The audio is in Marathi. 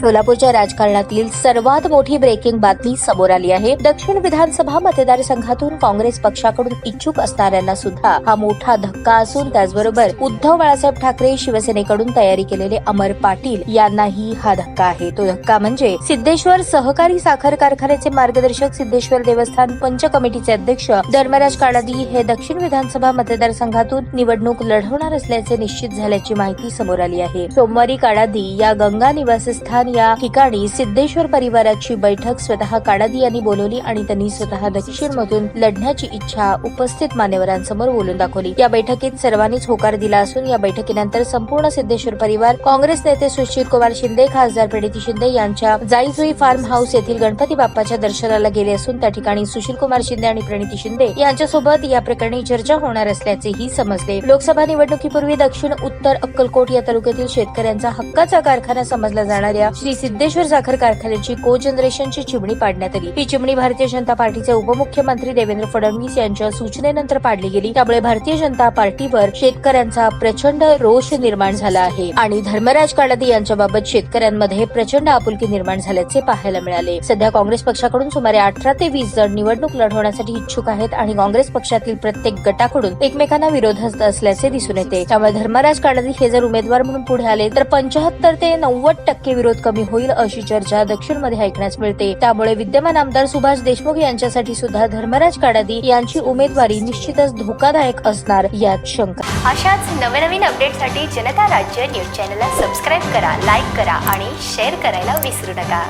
सोलापूरच्या राजकारणातील सर्वात मोठी ब्रेकिंग बातमी समोर आली आहे. दक्षिण विधानसभा मतदारसंघातून काँग्रेस पक्षाकडून इच्छुक असणाऱ्यांना सुद्धा हा मोठा धक्का असून त्याचबरोबर उद्धव बाळासाहेब ठाकरे शिवसेनेकडून तयारी केलेले अमर पाटील यांनाही हा धक्का आहे. तो धक्का म्हणजे सिद्धेश्वर सहकारी साखर कारखान्याचे मार्गदर्शक सिद्धेश्वर देवस्थान पंच कमिटीचे अध्यक्ष धर्मराज काळादी हे दक्षिण विधानसभा मतदारसंघातून निवडणूक लढवणार असल्याचे निश्चित झाल्याची माहिती समोर आली आहे. सोमवारी काळादी या गंगा निवासस्थान या ठिकाणी सिद्धेश्वर परिवाराची बैठक स्वतः काडादी यांनी बोलवली आणि त्यांनी स्वतः दक्षिण मधून लढण्याची इच्छा उपस्थित मान्यवरांसमोर बोलून दाखवली. या बैठकीत सर्वांनीच होकार दिला असून या बैठकीनंतर संपूर्ण सिद्धेश्वर परिवार काँग्रेस नेते सुशील कुमार शिंदे खासदार प्रणिती शिंदे यांच्या जाईजुई फार्म हाऊस येथील गणपती बाप्पाच्या दर्शनाला गेले असून त्या ठिकाणी सुशील कुमार शिंदे आणि प्रणिती शिंदे यांच्यासोबत या प्रकरणी चर्चा होणार असल्याचेही समजले. लोकसभा निवडणुकीपूर्वी दक्षिण उत्तर अक्कलकोट या तालुक्यातील शेतकऱ्यांचा हक्काचा कारखाना समजला जाणाऱ्या श्री सिद्धेश्वर साखर कारखान्याची को जनरेशनची चिमणी पाडण्यात आली. ही चिमणी भारतीय जनता पार्टीचे उपमुख्यमंत्री देवेंद्र फडणवीस यांच्या सूचनेनंतर पाडली गेली. त्यामुळे भारतीय जनता पार्टीवर शेतकऱ्यांचा प्रचंड रोष निर्माण झाला आहे आणि धर्मराज काळादी यांच्याबाबत शेतकऱ्यांमध्ये प्रचंड आपुलकी निर्माण झाल्याचे पाहायला मिळाले. सध्या काँग्रेस पक्षाकडून सुमारे अठरा ते वीस जण निवडणूक लढवण्यासाठी इच्छुक आहेत आणि काँग्रेस पक्षातील प्रत्येक गटाकडून एकमेकांना विरोधात असल्याचे दिसून येते. त्यामुळे धर्मराज काळादी हे जर उमेदवार म्हणून पुढे आले तर पंचाहत्तर ते नव्वद टक्के विरोध कमी होईल अशी चर्चा दक्षिणमध्ये ऐकण्यास मिळते. त्यामुळे विद्यमान आमदार सुभाष देशमुख यांच्यासाठी सुद्धा धर्मराज काडादी यांची उमेदवारी निश्चितच धोकादायक असणार यात शंका. अशाच नवनवीन अपडेटसाठी जनता राज्य न्यूज चॅनलला सबस्क्राईब करा लाईक करा आणि शेअर करायला विसरू नका.